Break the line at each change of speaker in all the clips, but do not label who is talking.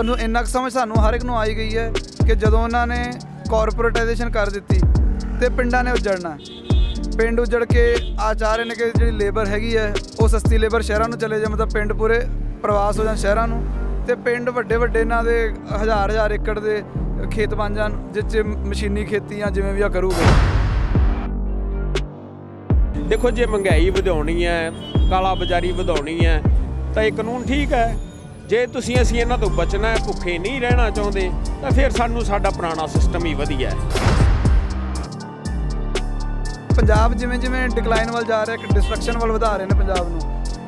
ਤੁਹਾਨੂੰ ਇੰਨਾ ਕੁ ਸਮਝ ਸਾਨੂੰ ਹਰ ਇੱਕ ਨੂੰ ਆਈ ਗਈ ਹੈ ਕਿ ਜਦੋਂ ਉਹਨਾਂ ਨੇ ਕਾਰਪੋਰੇਟਾਈਜੇਸ਼ਨ ਕਰ ਦਿੱਤੀ ਤੇ ਪਿੰਡਾਂ ਨੇ ਉਜੜਨਾ। ਪਿੰਡ ਉਜੜ ਕੇ ਆ ਚਾਹ ਰਹੇ ਨੇ ਕਿ ਜਿਹੜੀ ਲੇਬਰ ਹੈਗੀ ਹੈ, ਉਹ ਸਸਤੀ ਲੇਬਰ ਸ਼ਹਿਰਾਂ ਨੂੰ ਚਲੇ ਜਾ ਮਤਲਬ ਪਿੰਡ ਪੂਰੇ ਪ੍ਰਵਾਸ ਹੋ ਜਾਣ ਸ਼ਹਿਰਾਂ ਨੂੰ। ਤੇ ਪਿੰਡ ਵੱਡੇ ਵੱਡੇ ਇਹਨਾਂ ਦੇ ਹਜ਼ਾਰ ਹਜ਼ਾਰ ਏਕੜ ਦੇ ਖੇਤ ਬਣ ਜਾਣ ਜਿਸ 'ਚ ਮਸ਼ੀਨੀ ਖੇਤੀ ਜਾਂ ਜਿਵੇਂ ਵੀ ਆ ਕਰੂਗੇ।
ਦੇਖੋ ਜੇ ਮਹਿੰਗਾਈ ਵਧਾਉਣੀ ਹੈ, ਕਾਲਾ ਬਾਜ਼ਾਰੀ ਵਧਾਉਣੀ ਹੈ, ਤਾਂ ਇਹ ਕਾਨੂੰਨ ਠੀਕ ਹੈ। ਜੇ ਤੁਸੀਂ ਅਸੀਂ ਇਹਨਾਂ ਤੋਂ ਬਚਣਾ ਹੈ ਭੁੱਖੇ ਨਹੀਂ ਰਹਿਣਾ ਚਾਹੁੰਦੇ ਤਾਂ ਫਿਰ ਸਾਨੂੰ ਸਾਡਾ ਪੁਰਾਣਾ ਸਿਸਟਮ ਹੀ ਵਧੀਆ ਹੈ।
ਪੰਜਾਬ ਜਿਵੇਂ ਜਿਵੇਂ ਡਿਕਲਾਈਨ ਵੱਲ ਜਾ ਰਿਹਾ ਕਿ ਡਿਸਟਰਕਸ਼ਨ ਵੱਲ ਵਧਾ ਰਹੇ ਨੇ ਪੰਜਾਬ ਨੂੰ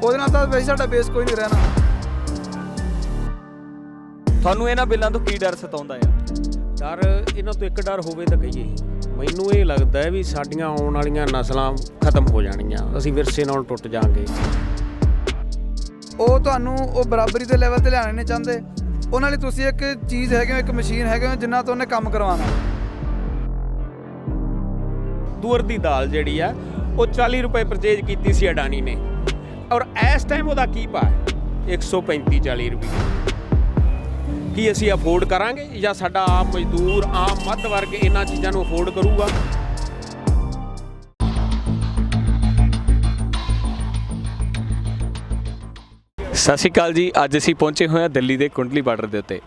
ਉਹਦੇ ਨਾਲ ਤਾਂ ਵੈਸੇ ਸਾਡਾ ਬੇਸ ਕੋਈ ਨਹੀਂ ਰਹਿਣਾ।
ਤੁਹਾਨੂੰ ਇਹਨਾਂ ਬਿੱਲਾਂ ਤੋਂ ਕੀ ਡਰ ਸਤਾਉਂਦਾ ਆ
ਡਰ ਇਹਨਾਂ ਤੋਂ ਇੱਕ ਡਰ ਹੋਵੇ ਤਾਂ ਕਹੀਏ। ਮੈਨੂੰ ਇਹ ਲੱਗਦਾ ਹੈ ਵੀ ਸਾਡੀਆਂ ਆਉਣ ਵਾਲੀਆਂ ਨਸਲਾਂ ਖਤਮ ਹੋ ਜਾਣਗੀਆਂ ਅਸੀਂ ਵਿਰਸੇ ਨਾਲ ਟੁੱਟ ਜਾਾਂਗੇ।
ਉਹ ਤੁਹਾਨੂੰ ਉਹ ਬਰਾਬਰੀ ਦੇ ਲੈਵਲ ਤੇ ਲਿਆਣੇ ਨਹੀਂ ਚਾਹੁੰਦੇ। ਉਹਨਾਂ ਲਈ ਤੁਸੀਂ ਇੱਕ ਚੀਜ਼ ਹੈਗੇ ਹੋ, ਇੱਕ ਮਸ਼ੀਨ ਹੈਗੇ ਹੋ, ਜਿੰਨਾ ਤੋਂ ਉਹਨੇ ਕੰਮ ਕਰਵਾਉਣਾ।
ਦੂਰ ਦੀ ਦਾਲ ਜਿਹੜੀ ਆ, ਉਹ 40 ਰੁਪਏ ਪਰਚੇਜ ਕੀਤੀ ਸੀ ਅਡਾਨੀ ਨੇ। ਔਰ ਇਸ ਟਾਈਮ ਉਹਦਾ ਕੀ ਭਾਅ ਹੈ? 135 40 ਰੁਪਏ। ਕੀ ਅਸੀਂ ਅਫੋਰਡ ਕਰਾਂਗੇ ਜਾਂ ਸਾਡਾ ਆਮ ਮਜ਼ਦੂਰ, ਆਮ ਮੱਧ ਵਰਗ ਇਹਨਾਂ ਚੀਜ਼ਾਂ ਨੂੰ ਅਫੋਰਡ ਕਰੂਗਾ?
ਸਤਿ ਸ਼੍ਰੀ ਅਕਾਲ ਜੀ ਅੱਜ ਅਸੀਂ ਪਹੁੰਚੇ ਹੋਏ ਹਾਂ ਦਿੱਲੀ ਦੇ ਕੁੰਡਲੀ ਬਾਰਡਰ ਦੇ ਉੱਤੇ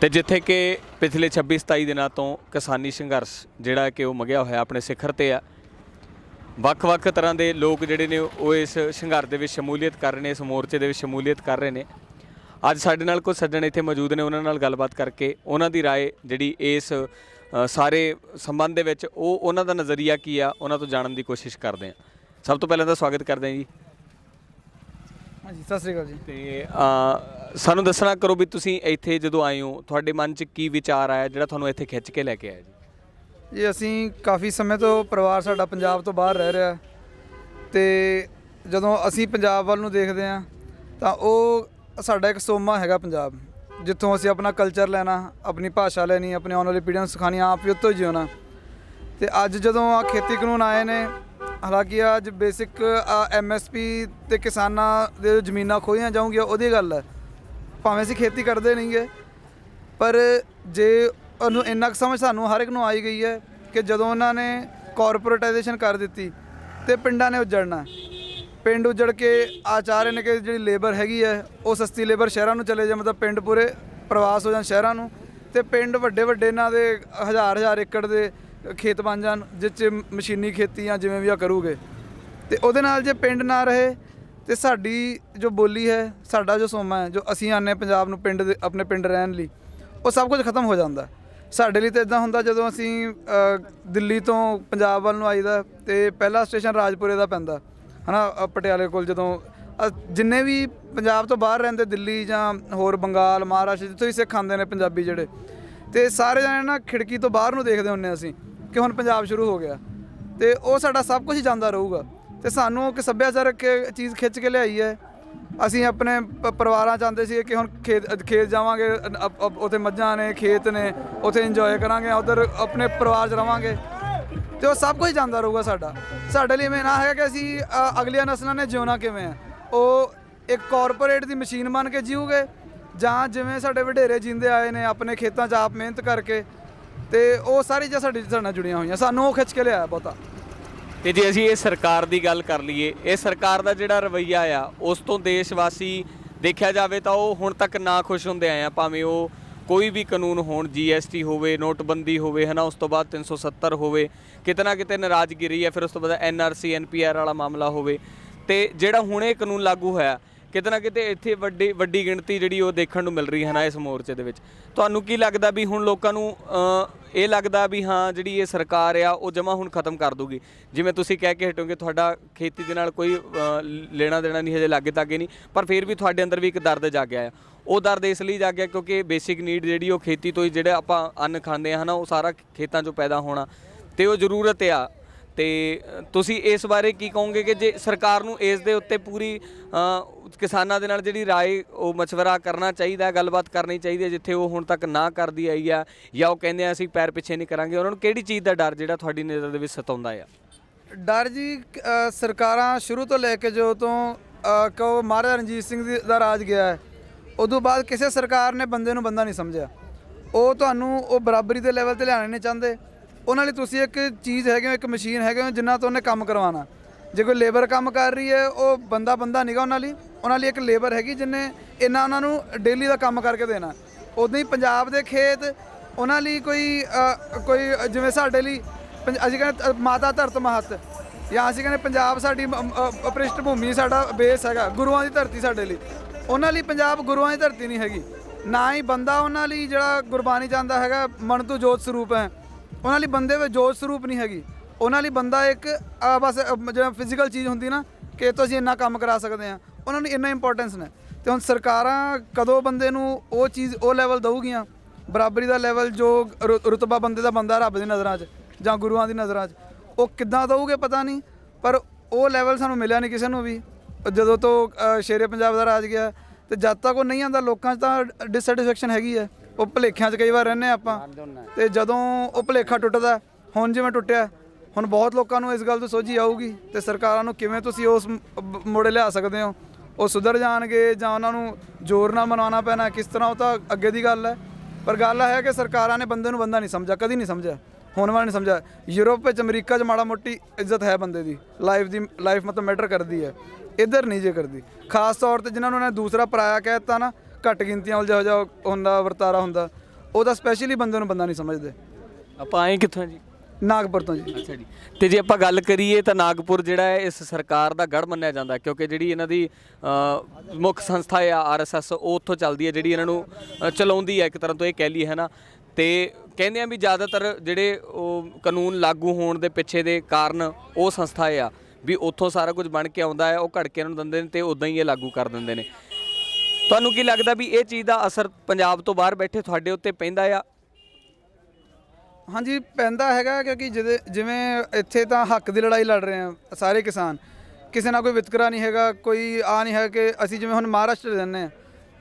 ਤੇ ਜਿੱਥੇ ਕਿ ਪਿਛਲੇ 26 27 ਦਿਨਾਂ ਤੋਂ ਕਿਸਾਨੀ ਸੰਘਰਸ਼ ਜਿਹੜਾ ਕਿ ਉਹ ਮਗਿਆ ਹੋਇਆ ਆਪਣੇ ਸਿਖਰ ਤੇ ਆ ਵੱਖ-ਵੱਖ ਤਰ੍ਹਾਂ ਦੇ ਲੋਕ ਜਿਹੜੇ ਨੇ ਉਹ ਇਸ ਸੰਘਰਸ਼ ਦੇ ਵਿੱਚ ਸ਼ਮੂਲੀਅਤ ਕਰ ਰਹੇ ਨੇ ਇਸ ਮੋਰਚੇ ਦੇ ਵਿੱਚ ਸ਼ਮੂਲੀਅਤ ਕਰ ਰਹੇ ਨੇ ਅੱਜ ਸਾਡੇ ਨਾਲ ਕੁਝ ਸੱਜਣ ਇੱਥੇ ਮੌਜੂਦ ਨੇ ਉਹਨਾਂ ਨਾਲ ਗੱਲਬਾਤ ਕਰਕੇ ਉਹਨਾਂ ਦੀ رائے ਜਿਹੜੀ ਇਸ ਅ, ਸਾਰੇ ਸੰਬੰਧ ਦੇ ਵਿੱਚ ਉਹ ਉਹਨਾਂ ਦਾ ਨਜ਼ਰੀਆ ਕੀ ਆ ਉਹਨਾਂ ਤੋਂ ਜਾਣਨ ਦੀ ਕੋਸ਼ਿਸ਼ ਕਰਦੇ ਆ ਸਭ ਤੋਂ ਪਹਿਲਾਂ ਤਾਂ ਸਵਾਗਤ ਕਰਦੇ ਹਾਂ ਜੀ
ਹਾਂਜੀ ਸਤਿ ਸ੍ਰੀ ਅਕਾਲ ਜੀ।
ਤੇ ਅ, ਸਾਨੂੰ ਦੱਸਣਾ ਕਰੋ ਵੀ ਤੁਸੀਂ ਇੱਥੇ ਜਦੋਂ ਆਏ ਹੋ ਤੁਹਾਡੇ ਮਨ 'ਚ ਕੀ ਵਿਚਾਰ ਆਇਆ ਜਿਹੜਾ ਤੁਹਾਨੂੰ ਇੱਥੇ ਖਿੱਚ ਕੇ ਲੈ ਕੇ ਆਇਆ ਜੀ?
ਜੀ ਅਸੀਂ ਕਾਫੀ ਸਮੇਂ ਤੋਂ ਪਰਿਵਾਰ ਸਾਡਾ ਪੰਜਾਬ ਤੋਂ ਬਾਹਰ ਰਹਿ ਰਿਹਾ। ਤੇ ਜਦੋਂ ਅਸੀਂ ਪੰਜਾਬ ਵੱਲ ਨੂੰ ਦੇਖਦੇ ਹਾਂ ਤਾਂ ਉਹ ਸਾਡਾ ਇੱਕ ਸੋਮਾ ਹੈਗਾ ਪੰਜਾਬ। ਜਿੱਥੋਂ ਅਸੀਂ ਆਪਣਾ ਕਲਚਰ ਲੈਣਾ ਆਪਣੀ ਭਾਸ਼ਾ ਲੈਣੀ ਆਪਣੀ ਆਉਣ ਵਾਲੀ ਪੀੜ੍ਹੀਆਂ ਨੂੰ ਸਿਖਾਉਣੀ ਆਪ ਵੀ ਉੱਥੋਂ ਹੀ ਜਿਉਣਾ। ਤੇ ਅੱਜ ਜਦੋਂ ਆ ਖੇਤੀ ਕਾਨੂੰਨ ਆਏ ਨੇ ਹਾਲਾਂਕਿ ਅੱਜ ਬੇਸਿਕ ਐਮਐਸਪੀ ਤੇ ਕਿਸਾਨਾਂ ਦੇ ਜ਼ਮੀਨਾਂ ਖੋਈਆਂ ਜਾਊਂਗੀਆਂ, ਉਹਦੀ ਗੱਲ ਹੈ। ਭਾਵੇਂ ਅਸੀਂ ਖੇਤੀ ਕਰਦੇ ਨਹੀਂਗੇ ਪਰ ਜੇ ਉਹਨੂੰ ਇੰਨਾ ਕੁ ਸਮਝ ਸਾਨੂੰ ਹਰ ਇੱਕ ਨੂੰ ਆਈ ਗਈ ਹੈ ਕਿ ਜਦੋਂ ਉਹਨਾਂ ਨੇ ਕਾਰਪੋਰੇਟਾਈਜੇਸ਼ਨ ਕਰ ਦਿੱਤੀ ਤੇ ਪਿੰਡਾਂ ਨੇ ਉਜੜਨਾ। ਪਿੰਡ ਉਜੜ ਕੇ ਆ ਚਾਹ ਰਹੇ ਨੇ ਕਿ ਜਿਹੜੀ ਲੇਬਰ ਹੈਗੀ ਹੈ, ਉਹ ਸਸਤੀ ਲੇਬਰ ਸ਼ਹਿਰਾਂ ਨੂੰ ਚਲੇ ਜਾ ਮਤਲਬ ਪਿੰਡ ਪੂਰੇ ਪ੍ਰਵਾਸ ਹੋ ਜਾਣ ਸ਼ਹਿਰਾਂ ਨੂੰ ਤੇ ਪਿੰਡ ਵੱਡੇ ਵੱਡੇ ਇਹਨਾਂ ਦੇ ਹਜ਼ਾਰ ਹਜ਼ਾਰ ਏਕੜ ਦੇ ਖੇਤ ਬਣ ਜਾਣ ਜਿਸ 'ਚ ਮਸ਼ੀਨੀ ਖੇਤੀ ਜਾਂ ਜਿਵੇਂ ਵੀ ਆ ਕਰੂਗੇ। ਤੇ ਉਹਦੇ ਨਾਲ ਜੇ ਪਿੰਡ ਨਾ ਰਹੇ ਤੇ ਸਾਡੀ ਜੋ ਬੋਲੀ ਹੈ ਸਾਡਾ ਜੋ ਸੋਮਾ ਹੈ ਜੋ ਅਸੀਂ ਆਨੇ ਪੰਜਾਬ ਨੂੰ ਪਿੰਡ ਦੇ ਆਪਣੇ ਪਿੰਡ ਰਹਿਣ ਲਈ ਉਹ ਸਭ ਕੁਝ ਖਤਮ ਹੋ ਜਾਂਦਾ। ਸਾਡੇ ਲਈ ਤਾਂ ਇਦਾਂ ਹੁੰਦਾ ਜਦੋਂ ਅਸੀਂ ਦਿੱਲੀ ਤੋਂ ਪੰਜਾਬ ਵੱਲ ਨੂੰ ਆਈਦਾ ਤੇ ਪਹਿਲਾ ਸਟੇਸ਼ਨ ਰਾਜਪੁਰੇ ਦਾ ਪੈਂਦਾ। ਹਨਾ ਅ, ਪਟਿਆਲੇ ਕੋਲ ਜਦੋਂ ਅ, ਜਿੰਨੇ ਵੀ ਪੰਜਾਬ ਤੋਂ ਬਾਹਰ ਰਹਿੰਦੇ ਦਿੱਲੀ ਜਾਂ ਹੋਰ ਬੰਗਾਲ ਮਹਾਰਾਸ਼ਟਰ ਜਿੱਥੋਂ ਵੀ ਸਿੱਖ ਆਉਂਦੇ ਨੇ ਪੰਜਾਬੀ ਜਿਹੜੇ ਤੇ ਸਾਰੇ ਜਣੇ ਨਾ ਖਿੜਕੀ ਤੋਂ ਬਾਹਰ ਨੂੰ ਦੇਖਦੇ ਹੁੰਨੇ ਅਸੀਂ। ਕਿ ਹੁਣ ਪੰਜਾਬ ਸ਼ੁਰੂ ਹੋ ਗਿਆ। ਤੇ ਉਹ ਸਾਡਾ ਸਭ ਕੁਝ ਜਾਂਦਾ ਰਹੂਗਾ। ਤੇ ਸਾਨੂੰ ਇੱਕ ਸੱਭਿਆਚਾਰਕ ਚੀਜ਼ ਖਿੱਚ ਕੇ ਲਿਆਈ ਹੈ। ਅਸੀਂ ਆਪਣੇ ਪ- ਪਰਿਵਾਰਾਂ ਚਾਹੁੰਦੇ ਸੀ ਕਿ ਹੁਣ ਖੇਤ ਖੇਤ ਜਾਵਾਂਗੇ, ਅ- ਉੱਥੇ ਮੱਝਾਂ ਨੇ, ਖੇਤ ਨੇ, ਉੱਥੇ ਇੰਜੋਏ ਕਰਾਂਗੇ, ਉਧਰ ਆਪਣੇ ਪਰਿਵਾਰ 'ਚ ਰਵਾਂਗੇ। ਤੇ ਉਹ ਸਭ ਕੁਝ ਜਾਂਦਾ ਰਹੂਗਾ ਸਾਡਾ। ਸਾਡੇ ਲਈ ਮੈਂ ਨਾ ਹੈਗਾ ਕਿ ਅਸੀਂ ਅਗਲੀਆਂ ਨਸਲਾਂ ਨੇ ਜਿਉਣਾ ਕਿਵੇਂ ਹੈ ਉਹ ਇੱਕ ਕਾਰਪੋਰੇਟ ਦੀ ਮਸ਼ੀਨ ਬਣ ਕੇ ਜੀਊਗੇ। ਜਾਂ ਜਿਵੇਂ ਸਾਡੇ ਵਡੇਰੇ ਜਿੰਦੇ ਆਏ ਨੇ ਆਪਣੇ ਖੇਤਾਂ 'ਚ ਆਪ ਮਿਹਨਤ ਕਰਕੇ ਤੇ ਉਹ ਸਾਰੀ ਚੀਜ਼ਾਂ ਸਾਡੀ ਸਾਡੇ ਨਾਲ ਜੁੜੀਆਂ ਹੋਈਆਂ। ਸਾਨੂੰ ਉਹ ਖਿੱਚ ਕੇ ਲਿਆਇਆ ਬਹੁਤਾ।
ਤੇ ਜੇ ਅਸੀਂ ਇਹ ਸਰਕਾਰ ਦੀ ਗੱਲ ਕਰ ਲਈਏ, ਇਹ ਸਰਕਾਰ ਦਾ ਜਿਹੜਾ ਰਵੱਈਆ ਆ, ਉਸ ਤੋਂ ਦੇਸ਼ ਵਾਸੀ ਦੇਖਿਆ ਜਾਵੇ ਤਾਂ ਉਹ ਹੁਣ ਤੱਕ ਨਾ ਖੁਸ਼ ਹੁੰਦੇ ਆਏ ਆ। ਭਾਵੇਂ ਉਹ ਕੋਈ ਵੀ ਕਾਨੂੰਨ ਹੋਣ ਜੀਐਸਟੀ ਹੋਵੇ, ਨੋਟਬੰਦੀ ਹੋਵੇ, ਹਨਾ, ਉਸ ਤੋਂ ਬਾਅਦ 370 ਹੋਵੇ ਕਿਤੇ ਨਾ ਕਿਤੇ ਨਾਰਾਜ਼ਗੀ ਹੈ ਫਿਰ ਉਸ ਤੋਂ ਬਾਅਦ ਐਨਆਰਸੀ ਐਨਪੀਆਰ ਵਾਲਾ ਮਾਮਲਾ ਹੋਵੇ। ਤੇ ਜਿਹੜਾ ਹੁਣ ਇਹ ਕਾਨੂੰਨ ਲਾਗੂ ਹੋਇਆ ਕਿਤੇ ਨਾ ਕਿਤੇ ਇੱਥੇ ਵੱਡੀ ਵੱਡੀ ਗਿਣਤੀ ਜਿਹੜੀ ਉਹ ਦੇਖਣ ਨੂੰ ਮਿਲ ਰਹੀ ਹੈ ਨਾ ਇਸ ਮੋਰਚੇ ਦੇ ਵਿੱਚ। ਤੁਹਾਨੂੰ ਕੀ ਲੱਗਦਾ ਵੀ ਹੁਣ ਲੋਕਾਂ ਨੂੰ ਇਹ ਲੱਗਦਾ ਵੀ ਹਾਂ, ਜਿਹੜੀ ਇਹ ਸਰਕਾਰ ਆ, ਉਹ ਜਮਾ ਹੁਣ ਖਤਮ ਕਰ ਦੂਗੀ ਜਿਵੇਂ ਤੁਸੀਂ ਕਹਿ ਕੇ ਹਟੋਗੇ, ਤੁਹਾਡਾ ਖੇਤੀ ਦੇ ਨਾਲ ਕੋਈ ਲੈਣਾ ਦੇਣਾ ਨਹੀਂ ਹਜੇ ਲਾਗੇ ਤਾਗੇ ਨਹੀਂ, ਪਰ ਫਿਰ ਵੀ ਤੁਹਾਡੇ ਅੰਦਰ ਵੀ ਇੱਕ ਦਰਦ ਜਾਗਿਆ ਆ। ਉਹ ਦਰਦ ਇਸ ਲਈ ਜਾਗਿਆ ਕਿਉਂਕਿ ਬੇਸਿਕ ਨੀਡ ਜਿਹੜੀ ਉਹ ਖੇਤੀ ਤੋਂ ਹੀ, ਜਿਹੜਾ ਆਪਾਂ ਅੰਨ ਖਾਂਦੇ ਆ ਹਨਾ ਉਹ ਸਾਰਾ ਖੇਤਾਂ 'ਚੋਂ ਪੈਦਾ ਹੋਣਾ। ਤੇ ਉਹ ਜ਼ਰੂਰਤ ਆ। ਤੇ ਤੁਸੀਂ ਇਸ ਬਾਰੇ ਕੀ ਕਹੋਗੇ ਕਿ ਜੇ ਸਰਕਾਰ ਨੂੰ ਇਸ ਦੇ ਉੱਤੇ ਪੂਰੀ ਕਿਸਾਨਾਂ ਦੇ ਨਾਲ ਜਿਹੜੀ ਰਾਏ ਉਹ مشਵਰਾ ਕਰਨਾ ਚਾਹੀਦਾ, ਗੱਲਬਾਤ ਕਰਨੀ ਚਾਹੀਦੀ ਹੈ, ਜਿੱਥੇ ਉਹ ਹੁਣ ਤੱਕ ਨਾ ਕਰਦੀ ਆਈ ਆ, ਜਾਂ ਉਹ ਕਹਿੰਦੇ ਆ ਅਸੀਂ ਪੈਰ ਪਿੱਛੇ ਨਹੀਂ ਕਰਾਂਗੇ, ਉਹਨਾਂ ਨੂੰ ਕਿਹੜੀ ਚੀਜ਼ ਦਾ ਡਰ ਜਿਹੜਾ ਤੁਹਾਡੀ ਨਜ਼ਰ ਦੇ ਵਿੱਚ ਸਤਾਉਂਦਾ ਆ?
ਡਰ ਜੀ ਸਰਕਾਰਾਂ ਸ਼ੁਰੂ ਤੋਂ ਲੈ ਕੇ ਜੋ ਤੋਂ ਕਹੋ ਮਹਾਰਾਜਾ ਰਣਜੀਤ ਸਿੰਘ ਦਾ ਰਾਜ ਗਿਆ ਹੈ, ਉਦੋਂ ਬਾਅਦ ਕਿਸੇ ਸਰਕਾਰ ਨੇ ਬੰਦੇ ਨੂੰ ਬੰਦਾ ਨਹੀਂ ਸਮਝਿਆ। ਉਹ ਤੁਹਾਨੂੰ ਉਹ ਬਰਾਬਰੀ ਦੇ ਲੈਵਲ ਤੇ ਲਿਆਣਾ ਨਹੀਂ ਚਾਹੁੰਦੇ। ਉਹਨਾਂ ਲਈ ਤੁਸੀਂ ਇੱਕ ਚੀਜ਼ ਹੈਗੇ ਹੋ, ਇੱਕ ਮਸ਼ੀਨ ਹੈਗੇ ਹੋ ਜਿੰਨਾ ਤੋਂ ਉਹਨੇ ਕੰਮ ਕਰਵਾਉਣਾ। ਜੇ ਕੋਈ ਲੇਬਰ ਕੰਮ ਕਰ ਰਹੀ ਹੈ, ਉਹ ਬੰਦਾ ਬੰਦਾ ਨਹੀਂਗਾ ਉਹਨਾਂ ਲਈ। ਉਹਨਾਂ ਲਈ ਇੱਕ ਲੇਬਰ ਹੈਗੀ ਜਿੰਨੇ ਇਹਨਾਂ ਉਹਨਾਂ ਨੂੰ ਡੇਲੀ ਦਾ ਕੰਮ ਕਰਕੇ ਦੇਣਾ। ਉਦੋਂ ਹੀ ਪੰਜਾਬ ਦੇ ਖੇਤ, ਉਹਨਾਂ ਲਈ ਕੋਈ ਕੋਈ ਜਿਵੇਂ ਸਾਡੇ ਲਈ ਪੰਜ- ਅਸੀਂ ਕਹਿੰਦੇ ਮਾਤਾ ਧਰਤ ਮਹੱਤ। ਜਾਂ ਅਸੀਂ ਕਹਿੰਦੇ ਪੰਜਾਬ ਸਾਡੀ ਮ- ਪ੍ਰਿਸ਼ਟ ਭੂਮੀ ਸਾਡਾ ਬੇਸ ਹੈਗਾ, ਗੁਰੂਆਂ ਦੀ ਧਰਤੀ ਸਾਡੇ ਲਈ। ਉਹਨਾਂ ਲਈ ਪੰਜਾਬ ਗੁਰੂਆਂ ਦੀ ਧਰਤੀ ਨਹੀਂ ਹੈਗੀ। ਨਾ ਹੀ ਬੰਦਾ ਉਹਨਾਂ ਲਈ ਜਿਹੜਾ ਗੁਰਬਾਣੀ ਜਾਂਦਾ ਹੈਗਾ, ਮਨ ਤੋਂ ਜੋਤ ਸਰੂਪ ਹੈ। ਉਹਨਾਂ ਲਈ ਬੰਦੇ ਵਿੱਚ ਜੋਤ ਸਰੂਪ ਨਹੀਂ ਹੈਗੀ। ਉਹਨਾਂ ਲਈ ਬੰਦਾ ਇੱਕ ਆ ਬਸ ਅ, ਜਿਹੜਾ ਫਿਜ਼ੀਕਲ ਚੀਜ਼ ਹੁੰਦੀ ਨਾ ਕਿ ਤੁਸੀਂ ਇੰਨਾ ਕੰਮ ਕਰਾ ਸਕਦੇ ਆ ਉਹਨਾਂ ਨੂੰ ਇੰਨਾ ਇੰਪੋਰਟੈਂਸ ਨੇ। ਤੇ ਹੁਣ ਸਰਕਾਰਾਂ ਕਦੋਂ ਬੰਦੇ ਨੂੰ ਉਹ ਚੀਜ਼ ਉਹ ਲੈਵਲ ਦਊਗੀਆਂ? ਬਰਾਬਰੀ ਦਾ ਲੈਵਲ ਜੋ ਰੁ- ਰੁਤਬਾ ਬੰਦੇ ਦਾ ਬੰਦਾ ਰੱਬ ਦੀ ਨਜ਼ਰਾਂ 'ਚ ਜਾਂ ਗੁਰੂਆਂ ਦੀ ਨਜ਼ਰਾਂ 'ਚ ਉਹ ਕਿੱਦਾਂ ਦਊਗੇ ਪਤਾ ਨਹੀਂ ਪਰ ਉਹ ਲੈਵਲ ਸਾਨੂੰ ਮਿਲਿਆ ਨਹੀਂ ਕਿਸੇ ਨੂੰ ਵੀ। ਜਦੋਂ ਤੋਂ ਸ਼ੇਰੇ ਪੰਜਾਬ ਦਾ ਰਾਜ ਗਿਆ ਤੇ ਜਦ ਤੱਕ ਉਹ ਨਹੀਂ ਆਂਦਾ ਲੋਕਾਂ 'ਚ ਤਾਂ ਡਿਸਸੈਟੀਸਫੈਕਸ਼ਨ ਹੈਗੀ ਹੈ। ਉਹ ਭੁਲੇਖਿਆਂ 'ਚ ਕਈ ਵਾਰ ਰਹਿੰਦੇ ਆਪਾਂ। ਤੇ ਜਦੋਂ ਉਹ ਭੁਲੇਖਾ ਟੁੱਟਦਾ ਹੁਣ ਜਿਵੇਂ ਟੁੱਟਿਆ ਹੁਣ ਬਹੁਤ ਲੋਕਾਂ ਨੂੰ ਇਸ ਗੱਲ ਤੋਂ ਸੋਝੀ ਆਊਗੀ ਤੇ ਸਰਕਾਰਾਂ ਨੂੰ ਕਿਵੇਂ ਤੁਸੀਂ ਉਸ ਮੋੜੇ ਲਿਆ ਸਕਦੇ ਹੋ? ਉਹ ਸੁਧਰ ਜਾਣਗੇ ਜਾਂ ਉਹਨਾਂ ਨੂੰ ਜ਼ੋਰ ਨਾਲ ਮਨਾਉਣਾ ਪੈਣਾ ਕਿਸ ਤਰ੍ਹਾਂ ਉਹ ਤਾਂ ਅੱਗੇ ਦੀ ਗੱਲ ਹੈ। ਪਰ ਗੱਲ ਹੈ ਕਿ ਸਰਕਾਰਾਂ ਨੇ ਬੰਦੇ ਨੂੰ ਬੰਦਾ ਨਹੀਂ ਸਮਝਿਆ ਕਦੀ ਨਹੀਂ ਸਮਝਿਆ ਹੁਣ ਵਾਲਾ ਨਹੀਂ ਸਮਝਿਆ। ਯੂਰਪ ਵਿੱਚ ਅਮਰੀਕਾ 'ਚ ਮਾੜਾ ਮੋਟੀ ਇੱਜ਼ਤ ਹੈ ਬੰਦੇ ਦੀ ਲਾਈਫ ਦੀ ਲਾਈਫ ਮਤਲਬ ਮੈਟਰ ਕਰਦੀ ਹੈ ਇੱਧਰ ਨਹੀਂ ਜੇ ਕਰਦੀ। ਖਾਸ ਤੌਰ ਤੇ ਜਿਨ੍ਹਾਂ ਨੂੰ ਉਹਨੇ ਦੂਸਰਾ ਪਰਾਇਆ ਕਹਿ ਦਿੱਤਾ ਨਾ ਘੱਟ ਗਿਣਤੀਆਂ ਵਾਲ ਜਿਹੋ ਜਿਹਾ ਹੁੰਦਾ ਵਰਤਾਰਾ ਹੁੰਦਾ ਉਹਦਾ ਸਪੈਸ਼ਲੀ ਬੰਦੇ ਨੂੰ ਬੰਦਾ ਨਹੀਂ ਸਮਝਦੇ।
ਆਪਾਂ ਆਏ ਕਿੱਥੋਂ ਜੀ?
ਨਾਗਪੁਰ ਤੋਂ ਜੀ।
ਅੱਛਾ ਜੀ। ਤੇ ਜੇ ਆਪਾਂ ਗੱਲ ਕਰੀਏ ਤਾਂ ਨਾਗਪੁਰ ਜਿਹੜਾ ਹੈ ਇਸ ਸਰਕਾਰ ਦਾ ਗੜ ਮੰਨਿਆ ਜਾਂਦਾ ਹੈ ਕਿਉਂਕਿ ਜਿਹੜੀ ਇਹਨਾਂ ਦੀ ਮੁੱਖ ਸੰਸਥਾ ਹੈ ਆਰਐਸਐਸ ਉਹ ਉੱਥੋਂ ਚੱਲਦੀ ਹੈ ਜਿਹੜੀ ਇਹਨਾਂ ਨੂੰ ਚਲਾਉਂਦੀ ਹੈ ਇੱਕ ਤਰ੍ਹਾਂ ਤੋਂ ਇਹ ਕਹਿ ਲਈਏ ਹੈ ਨਾ ਤੇ ਕਹਿੰਦੇ ਆ ਵੀ ਜ਼ਿਆਦਾਤਰ ਜਿਹੜੇ ਉਹ ਕਾਨੂੰਨ ਲਾਗੂ ਹੋਣ ਦੇ ਪਿੱਛੇ ਦੇ ਕਾਰਨ ਉਹ ਸੰਸਥਾ ਆ ਵੀ ਉੱਥੋਂ ਸਾਰਾ ਕੁਝ ਬਣ ਕੇ ਆਉਂਦਾ ਹੈ ਉਹ ਘੜ ਕੇ ਇਹਨਾਂ ਨੂੰ ਦਿੰਦੇ ਨੇ ਤੇ ਉਦਾਂ ਹੀ ਇਹ ਲਾਗੂ ਕਰ ਦਿੰਦੇ ਨੇ। ਤੁਹਾਨੂੰ ਕੀ ਲੱਗਦਾ ਵੀ ਇਹ ਚੀਜ਼ ਦਾ ਅਸਰ ਪੰਜਾਬ ਤੋਂ ਬਾਹਰ ਬੈਠੇ ਤੁਹਾਡੇ ਉੱਤੇ ਪੈਂਦਾ ਆ?
ਹਾਂਜੀ, ਪੈਂਦਾ ਹੈਗਾ ਕਿਉਂਕਿ ਜਿਹਦੇ ਜਿਵੇਂ ਇੱਥੇ ਤਾਂ ਹੱਕ ਦੀ ਲੜਾਈ ਲੜ ਰਹੇ ਆ ਸਾਰੇ ਕਿਸਾਨ। ਕਿਸੇ ਨਾਲ ਕੋਈ ਵਿਤਕਰਾ ਨਹੀਂ ਹੈਗਾ, ਕੋਈ ਆ ਨਹੀਂ ਹੈਗਾ ਕਿ ਅਸੀਂ ਜਿਵੇਂ ਹੁਣ ਮਹਾਰਾਸ਼ਟਰ ਰਹਿੰਦੇ ਹਾਂ